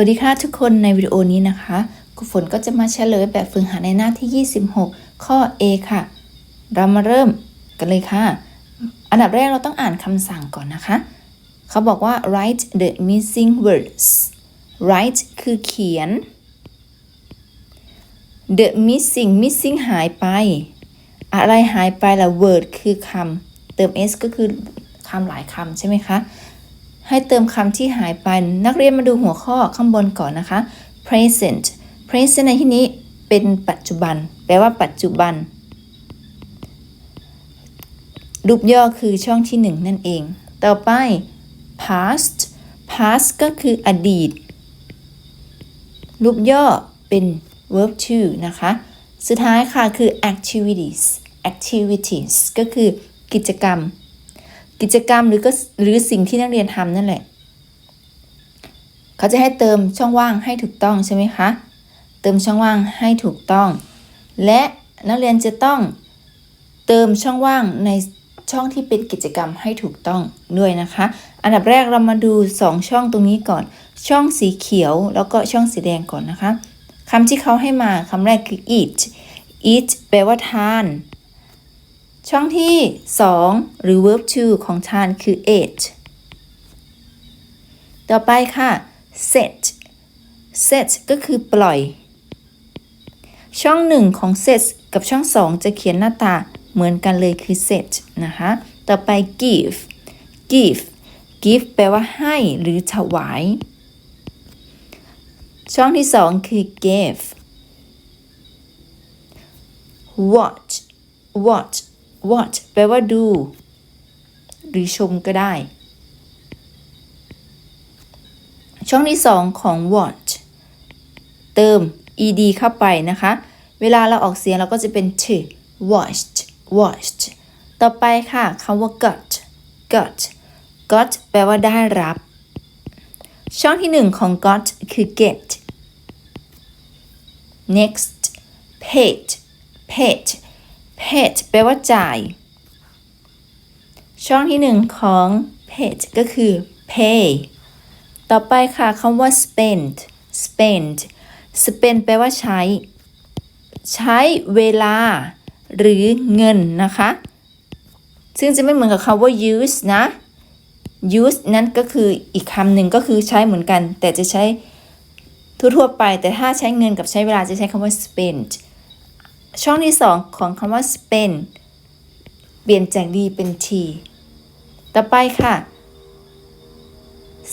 วัสดีค่ะทุกคนในวิดีโอนี้นะคะครูฝนก็จะมาเฉลยแบบฝึกหัดในหน้าที่ 26 ข้อ A ค่ะ เรามาเริ่มกันเลยค่ะ อันดับแรกเราต้องอ่านคำสั่งก่อนนะคะ เขาบอกว่า write the missing words write คือเขียน the missing missing หายไป อะไรหายไปล่ะ word คือคำเติม s ก็คือคำหลายคำใช่ไหมคะ ให้เติมคำที่หายไป นักเรียนมาดูหัวข้อข้างบนก่อนนะคะ present present ในที่นี้เป็นปัจจุบัน แปลว่าปัจจุบัน รูปย่อคือช่องที่หนึ่งนั่นเอง ต่อไป past past ก็คืออดีต รูปย่อเป็น verb to นะคะ สุดท้ายค่ะคือ activities activities ก็คือกิจกรรม กิจกรรมหรือก็หรือสิ่งที่นักเรียนทำนั่นแหละ เขาจะให้เติมช่องว่างให้ถูกต้องใช่ไหมคะ เติมช่องว่างให้ถูกต้อง และนักเรียนจะต้องเติมช่องว่างในช่องที่เป็นกิจกรรมให้ถูกต้องด้วยนะคะ อันดับแรกเรามาดู 2 ช่องตรงนี้ก่อน ช่องสีเขียวแล้วก็ช่องสีแดงก่อนนะคะคำที่เขาให้มาคำแรกคือ eat eat แปลว่าทาน ช่องที่ 2 หรือ verb to ของทานคือ ate ต่อไปค่ะ set set ก็คือปล่อย ช่องหนึ่งของ set กับช่อง 2 จะเขียนหน้าตาเหมือนกันเลยคือ set นะคะ ต่อไป give give give แปลว่าให้หรือถวาย ช่องที่ 2 คือ gave watch watch watch แปลว่าดู หรือชมก็ได้ ช่องที่2ของ watch เติม ed เข้าไปนะคะ เวลาเราออกเสียงเราก็จะเป็น to watched watched ต่อไปค่ะคำว่า got got got แปลว่าได้รับ ช่องที่1ของ got คือ get next paid paid paid แปลว่าจ่าย ช่องที่1ของ paid ก็คือ pay ต่อไปค่ะคำว่า spend spend spend แปลว่าใช้ ใช้เวลา หรือเงินนะคะ ซึ่งจะไม่เหมือนกับคำว่า use นะ use นั้นก็คืออีกคำหนึ่งก็คือใช้เหมือนกัน แต่จะใช้ทั่วๆไป แต่ถ้าใช้เงินกับใช้เวลาจะใช้คำว่า spend ช่องที่ 2 ของคำว่า spend เปลี่ยนจาก d เป็น t ต่อไปค่ะ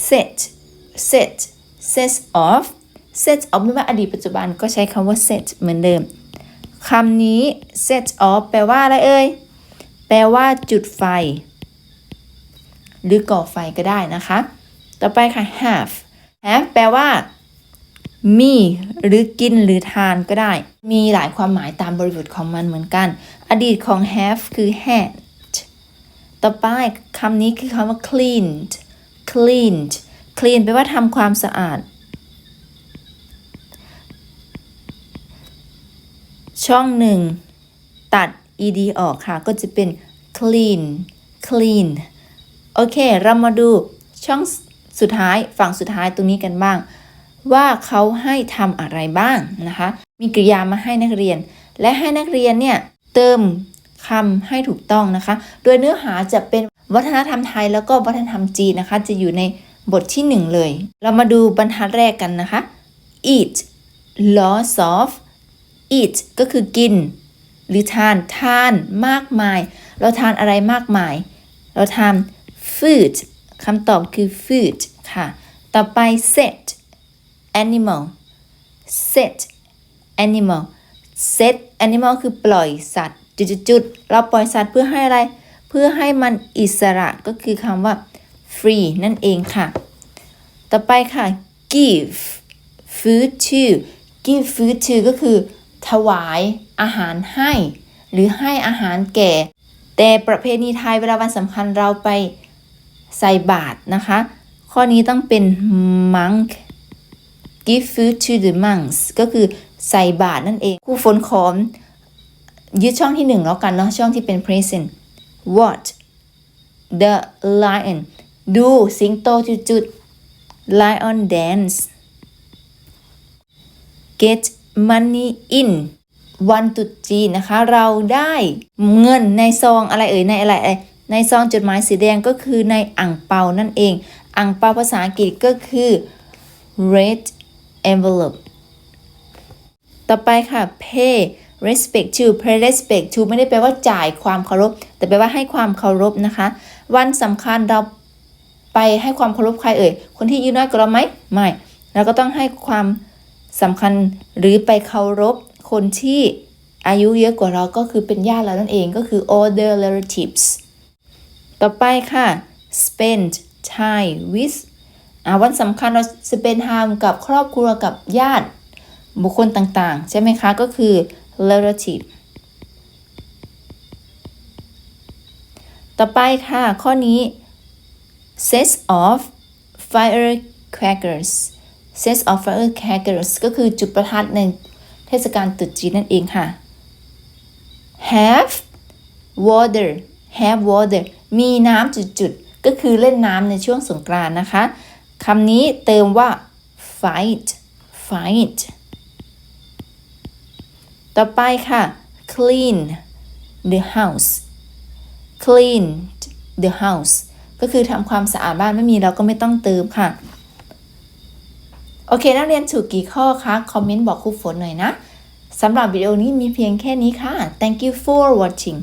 set set set off set off ไม่ว่าอดีตปัจจุบันก็ใช้คำว่า set เหมือนเดิมคำนี้ set off แปลว่าอะไรเอ่ย แปลว่าจุดไฟ หรือก่อไฟก็ได้นะคะ ต่อไปค่ะ have have แปลว่า มีหรือกินหรือทานก็ได้ มีหลายความหมายตามบริบทของมันเหมือนกัน อดีตของ have คือ had ต่อไปคำนี้คือคำว่า cleaned cleaned clean แปลว่าทำความสะอาด ช่องหนึ่ง ตัด ed ออกค่ะ ก็จะเป็น clean clean โอเค เรามาดูช่องสุดท้ายฝั่งสุดท้ายตรงนี้กันบ้าง ว่าเขาให้ทำอะไรบ้างนะคะ มีกริยามาให้นักเรียน และให้นักเรียนเนี่ยเติมคำให้ถูกต้องนะคะ โดยเนื้อหาจะเป็นวัฒนธรรมไทยแล้วก็วัฒนธรรมจีนนะคะ จะอยู่ในบทที่ 1 เลย เรามาดูบรรทัดแรกกันนะคะ eat lots of eat ก็คือกิน หรือทานทานมากมาย เราทานอะไรมากมาย เราทาน food คำตอบคือ food ค่ะ ต่อไป set animal set animal set animal คือปล่อยสัตว์ จุดๆเราปล่อยสัตว์เพื่อให้อะไร เพื่อให้มันอิสระก็คือคำว่า free นั่นเองค่ะ ต่อไปค่ะ give food to give food to ก็คือ ถวายอาหารให้ หรือให้อาหารแก่ แต่ประเพณีไทยเวลาวันสำคัญเราไปใส่บาตรนะคะ ข้อนี้ต้องเป็น monk give food to the monks ก็คือใส่บาตรนั่นเองครูฝนขอม ยึดช่องที่หนึ่งแล้วกันเนาะช่องที่เป็น present what the lion ดูสิงโตจุดๆ lion dance get money in วันตรุษจีนนะคะ เราได้เงินในซองอะไรเอ่ยในอะไรในซองจดหมายสีแดงก็คือในอ่างเปานั่นเองอ่างเปาภาษาอังกฤษก็คือ red envelope ต่อไปค่ะ pay respect to pay respect to ไม่ได้แปลว่าจ่ายความเคารพ แต่แปลว่าให้ความเคารพนะคะ วันสำคัญเราไปให้ความเคารพใครเอ่ย คนที่อายุน้อยกว่าเราไหมไม่ เราก็ต้องให้ความสำคัญหรือไปเคารพ คนที่อายุเยอะกว่าเราก็คือเป็นญาติเรานั่นเองก็คือ older relatives ต่อไปค่ะ spend time with วันสำคัญเรา spend time กับครอบครัวกับญาติบุคคลต่างๆ ใช่ไหมคะ ก็คือ relative ต่อไปค่ะ ข้อนี้ sets of firecrackers sets of firecrackers ก็คือจุดประทัดในเทศกาลตรุษจีนนั่นเองค่ะ have water have water มีน้ำจุดๆ ก็คือเล่นน้ำในช่วงสงกรานต์นะคะ คำนี้เติมว่า fight fight ต่อไปค่ะ clean the house clean the house ก็คือทำความสะอาดบ้านไม่มีเราก็ไม่ต้องเติมค่ะ โอเค นักเรียนถูกกี่ข้อคะ คอมเมนต์บอกครูฝนหน่อยนะ สำหรับวิดีโอนี้มีเพียงแค่นี้ค่ะ thank you for watching